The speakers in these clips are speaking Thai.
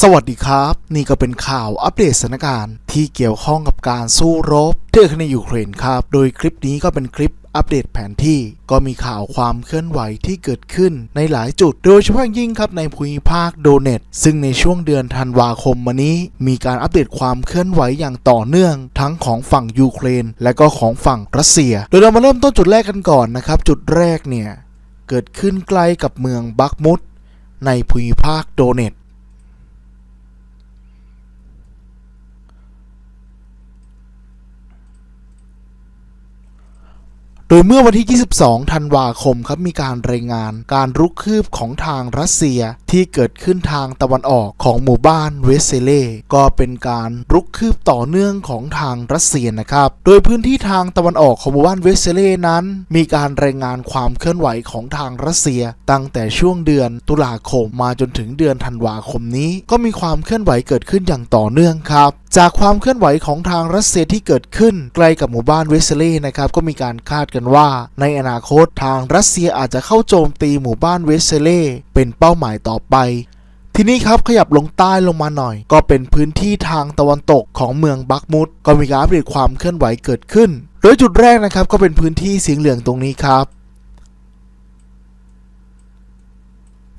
สวัสดีครับ นี่ก็เป็นข่าวอัปเดตสถานการณ์ที่เกี่ยวข้องกับการสู้รบที่เกิดขึ้นในยูเครนครับ โดยคลิปนี้ก็เป็นคลิปอัปเดตแผนที่ก็มีข่าวความเคลื่อนไหวที่เกิดขึ้นในหลายจุด โดยเฉพาะยิ่งครับในภูมิภาคโดเนตซึ่งในช่วงเดือนธันวาคมมานี้ มีการอัปเดตความเคลื่อนไหวอย่างต่อเนื่อง ทั้งของฝั่งยูเครน และก็ของฝั่งรัสเซีย โดยเรามาเริ่มต้นจุดแรกกันก่อนนะครับ จุดแรกเนี่ยเกิดขึ้นใกล้กับเมืองบักมุดในภูมิภาคโดเนต ดยเมื่อวันที่ 22 ธันวาคมครับมีการรายงานการรุกคืบของทางรัสเซียที่เกิดขึ้นทางตะวันออกของหมู่บ้านเวสเซเล่ก็เป็นการรุกคืบต่อเนื่องของทางรัสเซียนะครับ โดยพื้นที่ทางตะวันออกของหมู่บ้านเวสเซเล่นั้น มีการรายงานความเคลื่อนไหวของทางรัสเซีย ตั้งแต่ช่วงเดือนตุลาคมมาจนถึงเดือนธันวาคมนี้ ก็มีความเคลื่อนไหวเกิดขึ้นอย่างต่อเนื่องครับ จากความเคลื่อนไหวของทางรัสเซียที่เกิดขึ้นใกล้กับหมู่บ้านเวสเซเล่นะครับก็มีการคาดกันว่า ในอนาคตทางรัสเซียอาจจะเข้าโจมตีหมู่บ้านเวสเซเล่เป็นเป้าหมายต่อไปทีนี้ครับขยับลงใต้ลงมาหน่อย ก็เป็นพื้นที่ทางตะวันตกของเมืองบักมุดก็มีการอัปเดตความเคลื่อนไหวเกิดขึ้น โดยจุดแรกนะครับก็เป็นพื้นที่สีเหลืองตรงนี้ครับ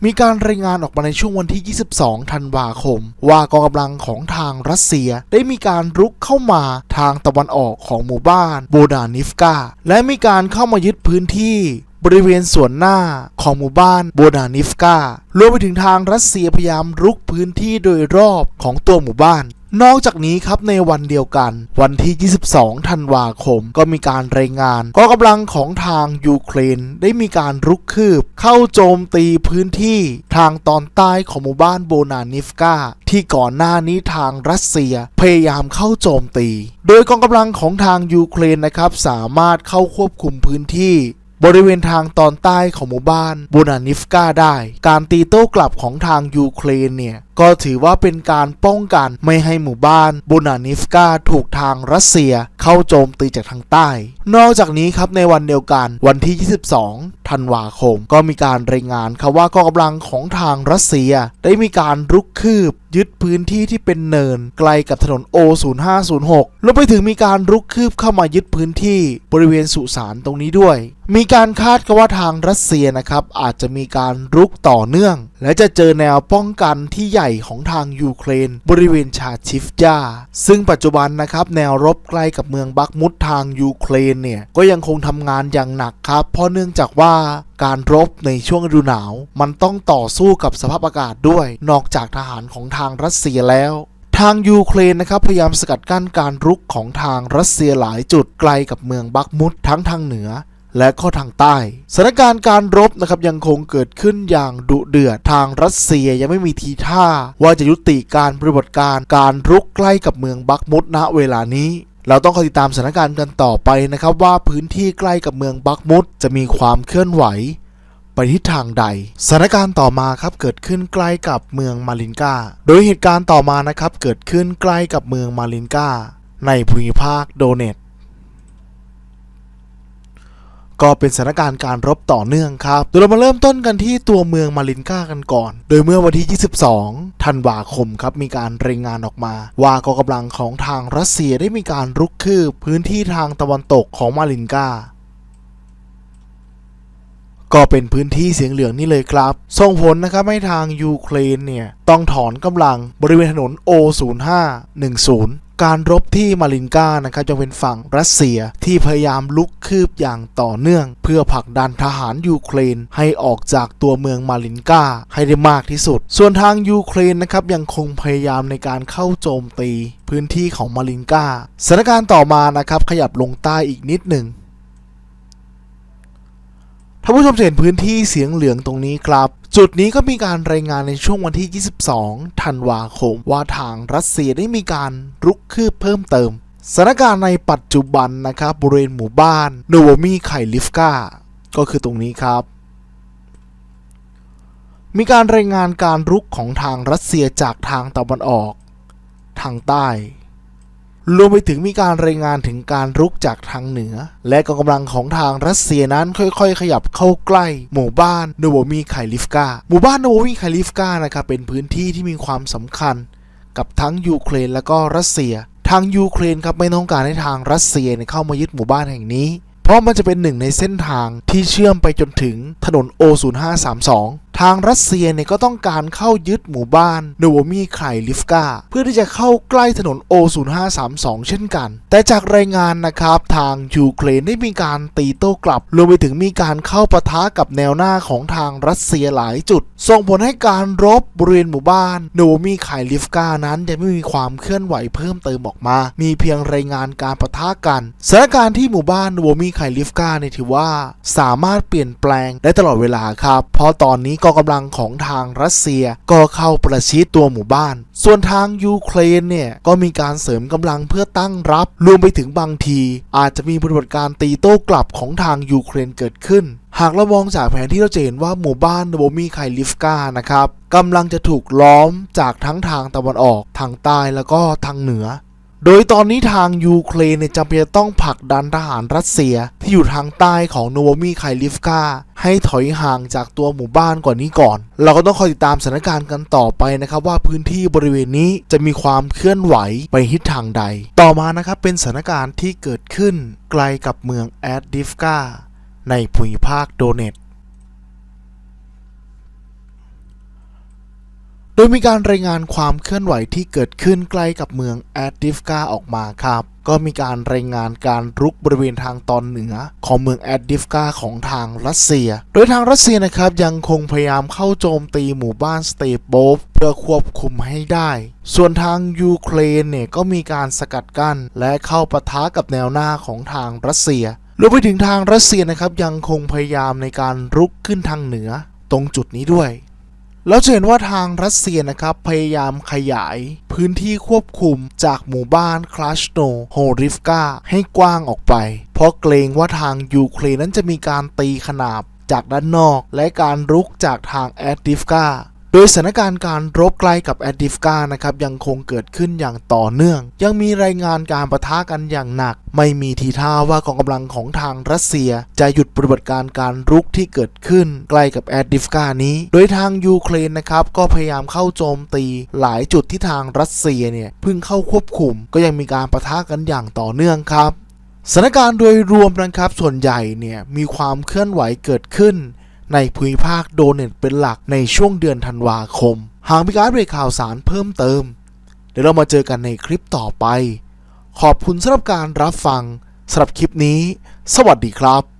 มีการรายงานออกมาในช่วงวันที่ 22 ธันวาคม ว่ากองกำลังของทางรัสเซียได้มีการรุกเข้ามาทางตะวันออกของหมู่บ้านโบดานิฟกา และมีการเข้ามายึดพื้นที่บริเวณส่วนหน้าของหมู่บ้านโบดานิฟการวมไปถึงทางรัสเซียพยายามรุกพื้นที่โดยรอบของตัวหมู่บ้าน นอกจากนี้ครับในวันเดียวกัน วันที่ 22 ธันวาคม ก็มีการรายงานกองกำลังของทางยูเครนได้มีการรุกคืบ เข้าโจมตีพื้นที่ทางตอนใต้ของหมู่บ้านโบนานิฟกาที่ก่อนหน้านี้ทางรัสเซียพยายามเข้าโจมตี โดยกองกำลังของทางยูเครนนะครับสามารถเข้าควบคุมพื้นที่บริเวณทางตอนใต้ของหมู่บ้านบูนานิฟกาได้ การตีโต้กลับของทางยูเครนเนี่ย ก็ถือว่าเป็นการป้องกันไม่ให้หมู่บ้านบูนานิฟกาถูกทางรัสเซียเข้าโจมตีจากทางใต้ นอกจากนี้ครับในวันเดียวกันวันที่ 22 ธันวาคม ก็มีการรายงานครับว่ากองกำลังของทางรัสเซีย ได้มีการรุกคืบ ยึดพื้นที่ที่เป็นเนินไกลกับถนน O0506 รวมไปถึงมีการรุกคืบเข้ามายึดพื้นที่บริเวณสุสานตรงนี้ด้วย มีการคาดกันว่าทางรัสเซียนะครับอาจจะมีการรุกต่อเนื่อง และจะเจอแนวป้องกันที่ใหญ่ของทางยูเครน บริเวณชาชิฟยาซึ่งปัจจุบันนะครับแนวรบใกล้กับเมืองบักมุดทางยูเครนเนี่ยก็ยังคงทำงานอย่างหนักครับ เพราะเนื่องจากว่าการรบในช่วงฤดูหนาว มันต้องต่อสู้กับสภาพอากาศด้วย นอกจากทหารของทางรัสเซียแล้วทางยูเครนนะครับพยายามสกัดกั้นการรุกของทางรัสเซียหลายจุดไกลกับเมืองบักมุดทั้งทางเหนือ และก็ทางใต้สถานการณ์การรบนะครับยังคงเกิดขึ้นอย่างดุเดือดทางรัสเซียยังไม่มีทีท่า ว่าจะยุติการปฏิบัติการการรุกใกล้กับเมืองบักมุดณเวลานี้เราต้องคอยติดตามสถานการณ์กันต่อไปนะครับ ว่าพื้นที่ใกล้กับเมืองบักมุดจะมีความเคลื่อนไหว ไปทิศทางใดสถานการณ์ต่อมาครับเกิดขึ้นใกล้กับเมืองมาลินกาโดยเหตุการณ์ต่อมานะครับเกิดขึ้นใกล้กับเมืองมาลินกาในภูมิภาคโดเนต ก็เป็นสถานการณ์การรบต่อเนื่องครับ โดยเรามาเริ่มต้นกันที่ตัวเมืองมาลินกากันก่อน โดยเมื่อวันที่ 22 ธันวาคมครับ มีการรายงานออกมา ว่ากองกำลังของทางรัสเซียได้มีการรุกคืบพื้นที่ทางตะวันตกของมาลินกาก็เป็นพื้นที่เสียงเหลืองนี่เลยครับ ส่งผลนะครับให้ทางยูเครนเนี่ย ต้องถอนกำลังบริเวณถนน O0510 การรบที่มาลินกานะครับจะเป็นฝั่งรัสเซียที่พยายามลุกคืบอย่างต่อเนื่อง เพื่อผลักดันทหารยูเครนให้ออกจากตัวเมืองมาลินกาให้ได้มากที่สุด ส่วนทางยูเครนนะครับยังคงพยายามในการเข้าโจมตี พื้นที่ของมาลินกาสถานการณ์ต่อมานะครับขยับลงใต้อีกนิดหนึ่งท่านผู้ชมเห็นพื้นที่เสียงเหลืองตรงนี้ครับ จุดนี้ก็มีการรายงานในช่วงวันที่ 22 ธันวาคม ว่าทางรัสเซียได้มีการรุกคืบเพิ่มเติมสถานการณ์ในปัจจุบันนะครับบริเวณหมู่บ้านโนวมีไคลิฟกาก็คือตรงนี้ครับ มีการรายงานการรุกของทางรัสเซียจากทางตะวันออก ทางใต้ รวมไปถึงมีการรายงานถึงการรุกจากทางเหนือ และกองกำลังของทางรัสเซียนั้นค่อยๆ ขยับเข้าใกล้ หมู่บ้านโนโวมีไคลิฟกาหมู่บ้านโนโวมีไคลิฟกานะครับเป็นพื้นที่ที่มีความสำคัญ กับทั้งยูเครนและก็รัสเซีย ทางยูเครนครับไม่ต้องการให้ทางรัสเซียเนี่ยเข้ามายึดหมู่บ้านแห่งนี้ เพราะมันจะเป็นหนึ่งในเส้นทางที่เชื่อมไปจนถึงถนน O0532 ทางรัสเซียเนี่ยก็ต้องการเข้ายึดหมู่บ้านโนโวมีไคลิฟกาเพื่อที่จะเข้าใกล้ถนน O0532 เช่นกัน แต่จากรายงานนะครับทางยูเครนได้มีการตีโต้กลับรวมไปถึงมีการเข้าปะทะกับแนวหน้าของทางรัสเซียหลายจุด ส่งผลให้การรบบริเวณหมู่บ้านโนโวมีไคลิฟกานั้นยังไม่มีความเคลื่อนไหวเพิ่มเติมออกมา มีเพียงรายงานการปะทะกันสถานการณ์ที่หมู่บ้านโนโวมีไคลิฟกาเนี่ยถือว่า สามารถเปลี่ยนแปลงได้ตลอดเวลาครับเพราะตอนนี้กองกำลังของทางรัสเซียก็เข้าประชิดตัวหมู่บ้าน ส่วนทางยูเครนเนี่ยก็มีการเสริมกำลังเพื่อตั้งรับ รวมไปถึงบางที อาจจะมีปฏิบัติการตีโต้กลับของทางยูเครนเกิดขึ้น หากเรามองจากแผนที่เราจะเห็นว่าหมู่บ้านโนโบมีไคลิฟกานะครับกำลังจะถูกล้อมจากทั้งทางตะวันออก ทางใต้แล้วก็ทางเหนือ โดยตอนนี้ทางยูเครนจำเป็นจะต้องผลักดันทหารรัสเซียที่อยู่ทางใต้ของโนโวมีไคลิฟกาให้ถอยห่างจากตัวหมู่บ้านกว่านี้ก่อน เราก็ต้องคอยติดตามสถานการณ์กันต่อไปนะครับว่าพื้นที่บริเวณนี้จะมีความเคลื่อนไหวไปทิศทางใด ต่อมานะครับเป็นสถานการณ์ที่เกิดขึ้นไกลกับเมืองแอดดิฟกาในภูมิภาคโดเนต โดยมีการรายงานความเคลื่อนไหวที่เกิดขึ้นใกล้กับเมืองแอดดิฟกาออกมาครับ ก็มีการรายงานการรุกบริเวณทางตอนเหนือ ของเมืองแอดดิฟกาของทางรัสเซีย โดยทางรัสเซียนะครับยังคงพยายามเข้าโจมตีหมู่บ้านสเตปโบฟเพื่อควบคุมให้ได้ ส่วนทางยูเครนเนี่ยก็มีการสกัดกั้น และเข้าปะทะกับแนวหน้าของทางรัสเซียรวมไปถึงทางรัสเซียนะครับยังคงพยายามในการรุกขึ้นทางเหนือ ตรงจุดนี้ด้วย แล้วจะเห็นว่าทางรัสเซียนะครับพยายามขยายพื้นที่ควบคุมจากหมู่บ้านคลาชโนโฮริฟกาให้กว้างออกไป เพราะเกรงว่าทางยูเครนนั้นจะมีการตีขนาบจากด้านนอก และการรุกจากทางแอดดิฟกา โดยสถานการณ์การรบใกล้กับแอดดิฟกานะครับยังคงเกิดขึ้นอย่างต่อเนื่อง ยังมีรายงานการประทะกันอย่างหนัก ไม่มีทีท่าว่ากองกำลังของทางรัสเซีย จะหยุดปฏิบัติการการรุกที่เกิดขึ้นใกล้กับแอดดิฟกานี้ โดยทางยูเครนนะครับก็พยายามเข้าโจมตีหลายจุดที่ทางรัสเซียเนี่ยเพิ่งเข้าควบคุม ก็ยังมีการประทะกันอย่างต่อเนื่องครับสถานการณ์โดยรวมนะครับส่วนใหญ่เนี่ยมีความเคลื่อนไหวเกิดขึ้น ในภูมิภาคโดเนตเป็นหลักในช่วงเดือนธันวาคม หากมีการอัปเดตข่าวสารเพิ่มเติม เดี๋ยวเรามาเจอกันในคลิปต่อไป ขอบคุณสำหรับการรับฟังสำหรับคลิปนี้ สวัสดีครับ